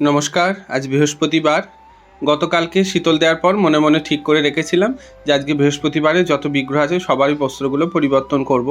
নমস্কার, আজ বৃহস্পতিবার। গতকালকে শীতল দেওয়ার পর মনে মনে ঠিক করে রেখেছিলাম যে আজকে বৃহস্পতিবারে যত বিগ্রহ আছে সবারই বস্ত্রগুলো পরিবর্তন করব।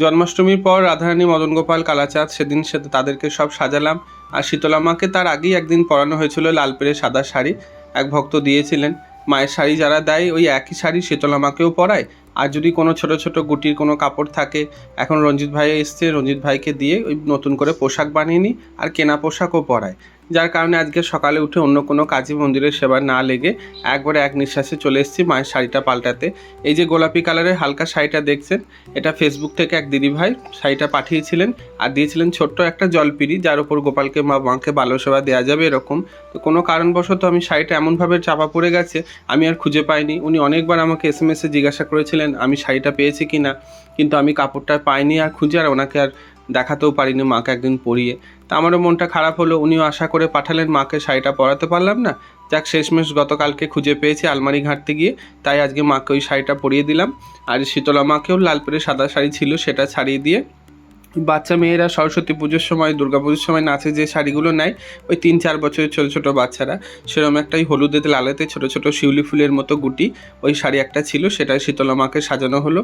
জন্মাষ্টমীর পর রাধারানী, মদন গোপাল, কালাচাঁদ, সেদিন সে তাদেরকে সব সাজালাম। আর শীতলামাকে তার আগেই একদিন পরানো হয়েছিল লাল পেরে সাদা শাড়ি। এক ভক্ত দিয়েছিলেন, মায়ের শাড়ি যারা দেয়, ওই একই শাড়ি শীতলামাকেও পরায়। আর যদি কোনো ছোট ছোট গুটির কোনো কাপড় থাকে, এখন রঞ্জিত ভাই এসছে, রঞ্জিত ভাইকে দিয়ে ওই নতুন করে পোশাক বানিয়ে নিই আর কেনা পোশাকও পরায়। যার কারণে আজকে সকালে উঠে অন্য কোনো কাজী মন্দিরের সেবা না লেগে একবারে এক নিঃশ্বাসে চলে এসেছি মায়ের শাড়িটা পাল্টাতে। এই যে গোলাপি কালারের হালকা শাড়িটা দেখছেন, এটা ফেসবুক থেকে এক দিদিভাই শাড়িটা পাঠিয়েছিলেন আর দিয়েছিলেন ছোট্ট একটা জলপিড়ি যার উপর গোপালকে মা মাকে বাল্য সেবা দেওয়া যাবে এরকম। তো কোনো কারণবশত আমি শাড়িটা এমনভাবে চাপা পড়ে গেছে, আমি আর খুঁজে পাইনি। উনি অনেকবার আমাকে এস এম এসে জিজ্ঞাসা করেছিলেন, আমি শাড়িটা পেয়েছি কি না কিন্তু আমি কাপড়টা পাইনি আর খুঁজে আর ওনাকে আর দেখাতেও পারিনি মাকে একদিন পরিয়ে তা আমারও মনটা খারাপ হলো, উনিও আশা করে পাঠালেন মাকে, শাড়িটা পরাতে পারলাম না। যাক, শেষমেশ গতকালকে খুঁজে পেয়েছি আলমারি ঘাঁটতে গিয়ে, তাই আজকে মাকে ওই শাড়িটা পরিয়ে দিলাম। আর শীতলা মাকেও লাল পেরে সাদা শাড়ি ছিল, সেটা ছাড়িয়ে দিয়ে বাচ্চা মেয়েরা সরস্বতী পুজোর সময় পুজোর সময় নাচে যে শাড়িগুলো নেয়, ওই তিন চার বছরের ছোটো ছোটো বাচ্চারা, সেরকম একটাই ওই হলুদেতে লালেতে ছোটো ছোটো শিউলি ফুলের মতো গুটি, ওই শাড়ি একটা ছিল সেটা শীতলা মাকে সাজানো হলো।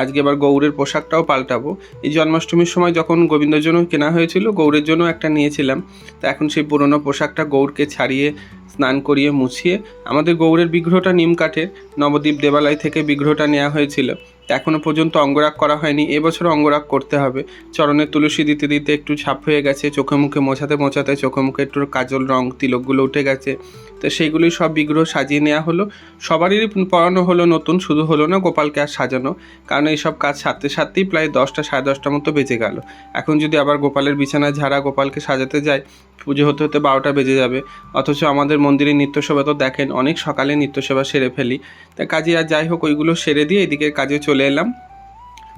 আজকে এবার গৌরের পোশাকটাও পাল্টাবো। এই জন্মাষ্টমীর সময় যখন গোবিন্দর জন্য কেনা হয়েছিল, গৌরের জন্য একটা নিয়েছিলাম। তা এখন সেই পুরনো পোশাকটা গৌরকে ছাড়িয়ে, স্নান করিয়ে মুছিয়ে, আমাদের গৌরের বিগ্রহটা নিম কাঠের, নবদ্বীপ দেবালয় থেকে বিগ্রহটা নেওয়া হয়েছিল। এখনও পর্যন্ত অঙ্গরাগ করা হয়নি। এবছর অঙ্গরাগ করতে হবে। চরণে তুলসী দিতে দিতে একটু ছাপ হয়ে গেছে, চোখে মুখে মোছাতে মোছাতে চোখে মুখে একটু কাজল রং, তিলকগুলো উঠে গেছে। তো সেইগুলি সব বিগ্রহ সাজিয়ে নেওয়া হলো। সবারই পড়ানো হলো নতুন, শুধু হলো না গোপালকে আর সাজানো, কারণ এইসব কাজ সারতে সারতেই প্রায় দশটা, সাড়ে দশটার মতো বেজে গেল। এখন যদি আবার গোপালের বিছানা ঝাড়া গোপালকে সাজাতে যায়, পুজো হতে হতে বারোটা বেজে যাবে। অথচ আমাদের মন্দিরে নিত্যসেবা তো দেখেন, অনেক সকালে নিত্যসেবা সেরে ফেলি। তাই কাজে আর যাই হোক, ওইগুলো সেরে দিয়ে এদিকে কাজে চলে এলাম।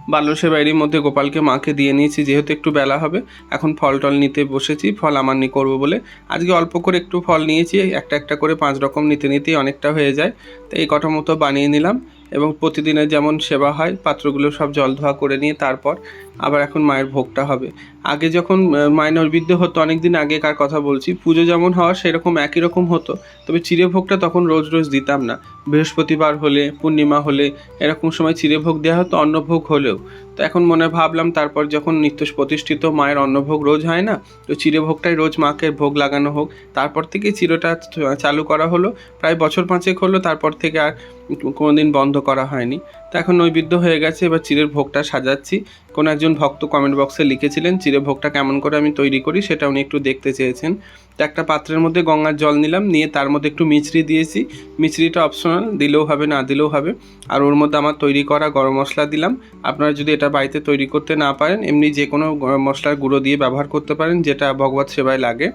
বাল্যসে বাইরের মধ্যে গোপালকে মাকে দিয়ে নিয়েছি, যেহেতু একটু বেলা হবে, এখন ফল টল নিতে বসেছি, ফল আমার নিয়ে করব বলে। আজকে অল্প করে একটু ফল নিয়েছি, একটা একটা করে পাঁচ রকম নিতে নিতেই অনেকটা হয়ে যায়। তো এই কটা মতো বানিয়ে নিলাম এবং প্রতিদিনের যেমন সেবা হয়, পাত্রগুলো সব জল ধোয়া করে নিয়ে তারপর আবার এখন মায়ের ভোগটা হবে। আগে যখন মায়ের নৈবেদ্য হতো অনেক দিন আগেকার কথা বলছি, পুজো যেমন হওয়া সেরকম একই রকম হতো, তবে চিড়ে ভোগটা তখন রোজ রোজ দিতাম না। বৃহস্পতিবার হলে, পূর্ণিমা হলে এরকম সময় চিড়ে ভোগ দেওয়া হতো, অন্নভোগ হলেও। তো এখন মনে ভাবলাম তারপর যখন নিত্য প্রতিষ্ঠিত মায়ের অন্নভোগ রোজ হয় না, তো চিড়ে ভোগটাই রোজ মাকে ভোগ লাগানো হোক। তারপর থেকে চিরটা চালু করা হলো, প্রায় বছর পাঁচেক হলো, তারপর থেকে আর কোনোদিন বন্ধ করা হয়নি। তো এখন নৈবেদ্য হয়ে গেছে, এবার চিড়ের ভোগটা সাজাচ্ছি। কোনো একজন ভক্ত কমেন্ট বক্সে লিখেছিলেন চিড়ে ভোগটা কেমন করে আমি তৈরি করি সেটা উনি একটু দেখতে চেয়েছেন। তো একটা পাত্রের মধ্যে গঙ্গার জল নিলাম, নিয়ে তার মধ্যে একটু মিছরি দিয়েছি। মিছরিটা অপশনাল দিলেও হবে, না দিলেও হবে। আর ওর মধ্যে আমার তৈরি করা গরম মশলা দিলাম। আপনারা যদি এটা বাড়িতে তৈরি করতে না পারেন, এমনি যে কোনো গরম মশলার গুঁড়ো দিয়ে ব্যবহার করতে পারেন, যেটা ভগবত সেবায় লাগে।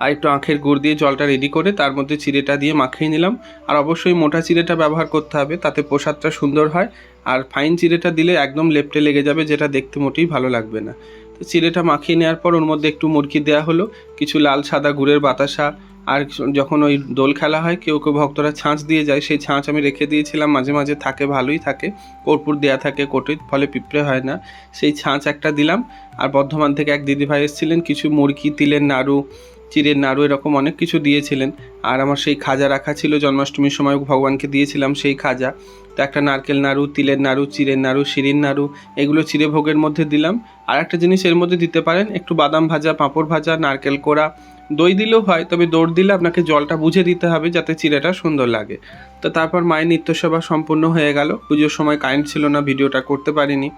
আর একটু আখের গুড় দিয়ে জলটা রেডি করে তার মধ্যে চিড়েটা দিয়ে মাখিয়ে নিলাম। আর অবশ্যই মোটা চিড়েটা ব্যবহার করতে হবে, তাতে প্রসাদটা সুন্দর হয়। আর ফাইন চিড়েটা দিলে একদম লেপটে লেগে যাবে, যেটা দেখতে মোটেই ভালো লাগবে না। তো চিড়েটা মাখিয়ে নেওয়ার পর ওর মধ্যে একটু মুরগি দেওয়া হলো, কিছু লাল সাদা গুড়ের বাতাসা, আর যখন ওই দোল খেলা হয়, কেউ কেউ ভক্তরা ছাঁচ দিয়ে যায়, সেই ছাঁচ আমি রেখে দিয়েছিলাম, মাঝে মাঝে থাকে, ভালোই থাকে। কর্পূর দেওয়া থাকে কোটোই ফলে পিঁপড়ে হয় না। সেই ছাঁচ একটা দিলাম, আর বর্ধমান থেকে এক দিদিভাই এসেছিলেন, কিছু মুরগি তিলের নাড়ু চিড়ের নাড়ু এরকম অনেক কিছু দিয়েছিলেন। আর আমার সেই খাজা রাখা ছিল, জন্মাষ্টমীর সময় ভগবানকে দিয়েছিলাম সেই খাজা। তো একটা নারকেল নাড়ু, তিলের নাড়ু চিড়ের নাড়ু শিরিন নাড়ু, এগুলো চিড়ে ভোগের মধ্যে দিলাম। আর একটা জিনিস এর মধ্যে দিতে পারেন, একটু বাদাম ভাজা, পাঁপড় ভাজা, নারকেল কোড়া। দই দিলেও হয়, তবে দৌড় দিলে আপনাকে জলটা বুঝে দিতে হবে যাতে চিড়েটা সুন্দর লাগে। তো তারপর মায়ের নিত্যসেবা সম্পূর্ণ হয়ে গেল। পুজোর সময় কারেন্ট ছিল না, ভিডিওটা করতে পারিনি।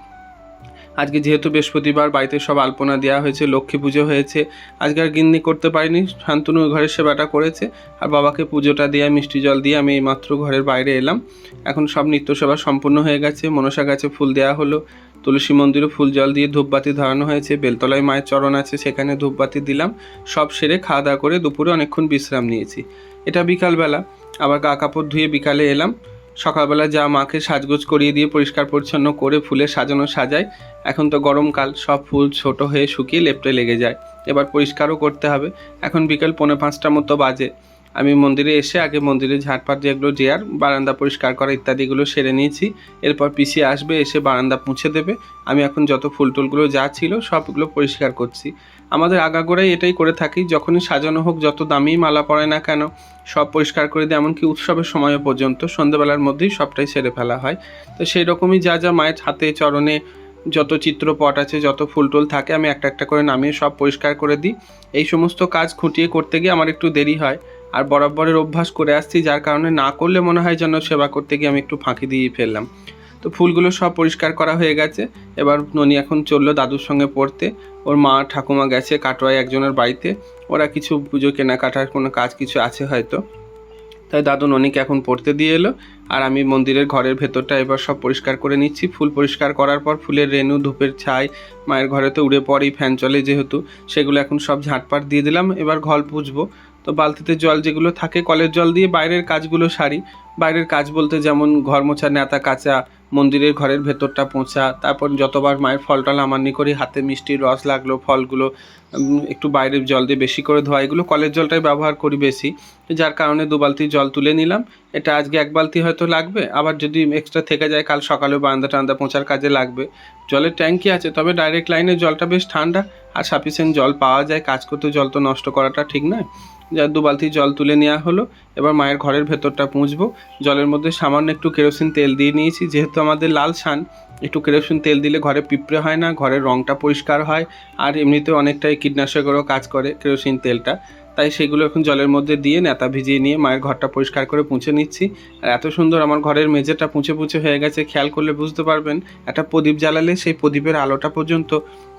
আজকে যেহেতু বৃহস্পতিবার, বাড়িতে সব আলপনা দেওয়া হয়েছে, লক্ষ্মী পুজো হয়েছে। আজকে আর গিন্নি করতে পারিনি, শান্তনু ঘরের সেবাটা করেছে। আর বাবাকে পুজোটা দিয়ে, মিষ্টি জল দিয়ে আমি এইমাত্র ঘরের বাইরে এলাম। এখন সব নিত্য সেবা সম্পূর্ণ হয়ে গেছে, মনসা গাছে ফুল দেওয়া হলো। তুলসী মন্দিরে ফুল জল দিয়ে ধূপবাতি ধরানো হয়েছে, বেলতলায় মায়ের চরণ আছে, সেখানে ধূপবাতি দিলাম। সব সেরে খাওয়া দাওয়া করে দুপুরে অনেকক্ষণ বিশ্রাম নিয়েছি। এটা বিকালবেলা, আবার কাপড় ধুয়ে বিকালে এলাম। সকালবেলা যা মাকে সাজগোজ করিয়ে দিয়ে পরিষ্কার পরিচ্ছন্ন করে ফুলে সাজানো সাজায়, এখন তো গরমকাল, সব ফুল ছোট হয়ে শুকিয়ে লেপটে লেগে যায়। এবার পরিষ্কারও করতে হবে। এখন বিকেল পৌনে পাঁচটা মতো বাজে। আমি মন্দিরে এসে আগে মন্দিরে ঝাড়পাট যেগুলো দেওয়ার বারান্দা পরিষ্কার করা ইত্যাদিগুলো সেরে নিয়েছি। এরপর পিসি আসবে, এসে বারান্দা মুছে দেবে। আমি এখন যত ফুল টুলগুলো যা ছিল সবগুলো পরিষ্কার করছি। আমাদের আগাগোড়াই এটাই করে থাকি, যখনই সাজানো হোক, যত দামি মালা পড়ে না কেন, সব পরিষ্কার করে দিই, এমনকি উৎসবের সময় পর্যন্ত সন্ধ্যেবেলার মধ্যেই সবটাই সেরে ফেলা হয়। তো সেই রকমই যা যা মায়ের হাতে, চরণে যত চিত্রপট আছে, যত ফুল টুল থাকে, আমি একটা একটা করে নামিয়ে সব পরিষ্কার করে দিই। এই সমস্ত কাজ খুঁটিয়ে করতে গিয়ে আমার একটু দেরি হয়, আর বরাবরের অভ্যাস করে আসছি, যার কারণে না করলে মনে হয় যেন সেবা করতে গিয়ে আমি একটু ফাঁকি দিয়ে ফেললাম। তো ফুলগুলো সব পরিষ্কার করা হয়ে গেছে। এবার ননি এখন চলল দাদুর সঙ্গে পড়তে। ওর মা ঠাকুমা গেছে কাটোয়ায় একজনের বাড়িতে। ওরা কিছু পুজো, কেনাকাটার কোনো কাজ কিছু আছে হয়তো। তাই দাদু ননিকে এখন পড়তে দিয়ে এলো। আর আমি মন্দিরের ঘরের ভেতরটা এবার সব পরিষ্কার করে নিচ্ছি। ফুল পরিষ্কার করার পর ফুলের রেণু, ধূপের ছাই, মায়ের ঘরে তো উড়ে পড়েই ফ্যান চলে যেহেতু। সেগুলো এখন সব ঝাঁটপাট দিয়ে দিলাম। এবার ঘর পুছবো তো বালতিতে জল যেগুলো থাকে, কলের জল দিয়ে বাইরের কাজগুলো সারি। বাইরের কাজ বলতে যেমন ঘর মোছা নেতা কাচা, মন্দিরের ঘরের ভেতরটা পোঁছা, তারপর যতবার মায়ের ফল টল আমানি করি, হাতে মিষ্টির রস লাগল, ফলগুলো একটু বাইরের জল দিয়ে বেশি করে ধোয়া, এগুলো কলের জলটাই ব্যবহার করি বেশি। যার কারণে দু বালতি জল তুলে নিলাম। এটা আজকে এক বালতি হয়তো লাগবে, আবার যদি এক্সট্রা থেকে যায়, কাল সকালে বারান্দা টান্দা পোঁচার কাজে লাগবে। জলের ট্যাঙ্কি আছে, তবে ডাইরেক্ট লাইনের জলটা বেশ ঠান্ডা আর সাফিসিয়েন্ট জল পাওয়া যায়। কাজ করতে জল তো নষ্ট করাটা ঠিক নয়। যা দু বালতি জল তুলে নেওয়া হলো। এবার মায়ের ঘরের ভেতরটা পুঁজবো। জলের মধ্যে সামান্য একটু কেরোসিন তেল দিয়ে নিয়েছি। যেহেতু আমাদের লাল সান একটু কেরোসিন তেল দিলে ঘরে পিঁপড়ে হয় না, ঘরের রঙটা পরিষ্কার হয়, আর এমনিতে অনেকটাই কীটনাশকেরও কাজ করে কেরোসিন তেলটা। তাই সেগুলো এখন জলের মধ্যে দিয়ে নেতা ভিজিয়ে নিয়ে মায়ের ঘরটা পরিষ্কার করে পুঁছে নিচ্ছি। আর এত সুন্দর আমার ঘরের মেঝেটা পুঁছে পুঁছে হয়ে গেছে, খেয়াল করলে বুঝতে পারবেন, একটা প্রদীপ জ্বালালে সেই প্রদীপের আলোটা পর্যন্ত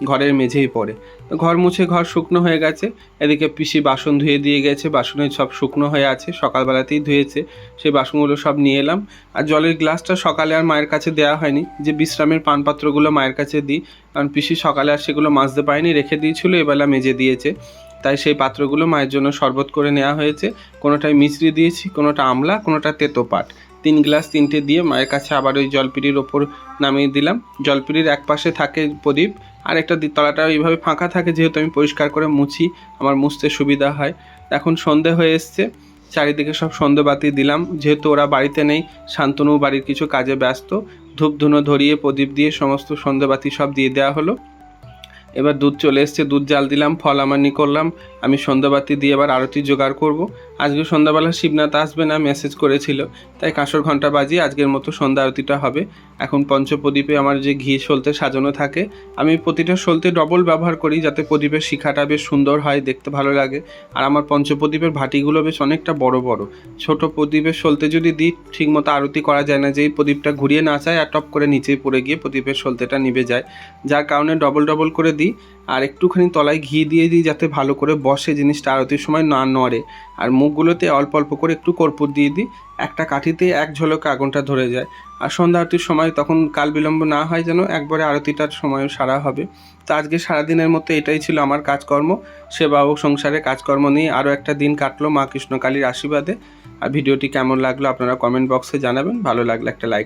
ঘরের মেঝেই পড়ে। তো ঘর মুছে ঘর শুকনো হয়ে গেছে, এদিকে পিসি বাসন ধুয়ে দিয়ে গেছে বাসনে সব শুকনো হয়ে আছে, সকালবেলাতেই ধুয়েছে, সেই বাসনগুলো সব নিয়ে এলাম। আর জলের গ্লাসটা সকালে আর মায়ের কাছে দেওয়া হয়নি, যে বিশ্রামের পানপাত্রগুলো মায়ের কাছে দিই, কারণ পিসি সকালে আর সেগুলো মাজতে পায়নি রেখে দিয়েছিল, এবেলা মেজে দিয়েছে। তাই সেই পাত্রগুলো মায়ের জন্য শরবত করে নেওয়া হয়েছে। কোনোটায় মিশ্রি দিয়েছি, কোনোটা আমলা, কোনোটা তেতো পাট। তিন গ্লাস তিনটে দিয়ে মায়ের কাছে আবার ওই জলপিড়ির ওপর নামিয়ে দিলাম। জলপিড়ির এক পাশে থাকে প্রদীপ, আর একটা তলাটা এইভাবে ফাঁকা থাকে যেহেতু আমি পরিষ্কার করে মুছি, আমার মুছতে সুবিধা হয়। এখন সন্ধে হয়ে এসছে, চারিদিকে সব সন্ধে বাতি দিলাম। যেহেতু ওরা বাড়িতে নেই শান্তনু বাড়ির কিছু কাজে ব্যস্ত। ধূপ ধুনো ধরিয়ে প্রদীপ দিয়ে সমস্ত সন্ধে বাতি সব দিয়ে দেওয়া হলো। এবার দুধ চলে এসছে, দুধ জাল দিলাম, ফল আমানি করলাম, আমি সন্ধ্যাবাতি দিয়ে এবার আরতি জোগাড় করব। আজকে সন্ধ্যাবেলা শিবনাথ আসবে না মেসেজ করেছিল। তাই কাঁসর ঘণ্টা বাজিয়ে আজকের মতো সন্ধ্যা আরতিটা হবে। এখন পঞ্চপ্রদীপে আমার যে ঘি সলতে সাজানো থাকে, আমি প্রতিটা সলতে ডবল ব্যবহার করি যাতে প্রদীপের শিখাটা বেশ সুন্দর হয়, দেখতে ভালো লাগে। আর আমার পঞ্চপ্রদীপের ভাটিগুলো বেশ অনেকটা বড় বড়। ছোট প্রদীপের সলতে যদি দিই, ঠিকমতো আরতি করা যায় না। যেই প্রদীপটা ঘুরিয়ে না চায় আর টপ করে নিচেই পড়ে গিয়ে প্রদীপের সলতেটা নিভে যায়। যার কারণে ডবল ডবল করে দিই। আর একটুখানি তলায় ঘি দিয়ে দিই যাতে ভালো করে বসে জিনিসটা আরতির সময় না নড়ে। আর মুখগুলোতে অল্প অল্প করে একটু কর্পূর দিয়ে দিই। একটা কাঠিতে এক ঝলকে আগুনটা ধরে যায়। আর সন্ধ্যা আরতির সময় তখন কাল বিলম্ব না হয় যেন একবারে আরতিটার সময় সারা হবে। তো আজকে সারাদিনের মতো এটাই ছিল আমার কাজকর্ম। সেবা ও সংসারে কাজকর্ম নিয়ে আরও একটা দিন কাটলো মা কৃষ্ণকালীর আশীর্বাদে। আর ভিডিওটি কেমন লাগল আপনারা কমেন্ট বক্সে জানাবেন। ভালো লাগলে একটা লাইক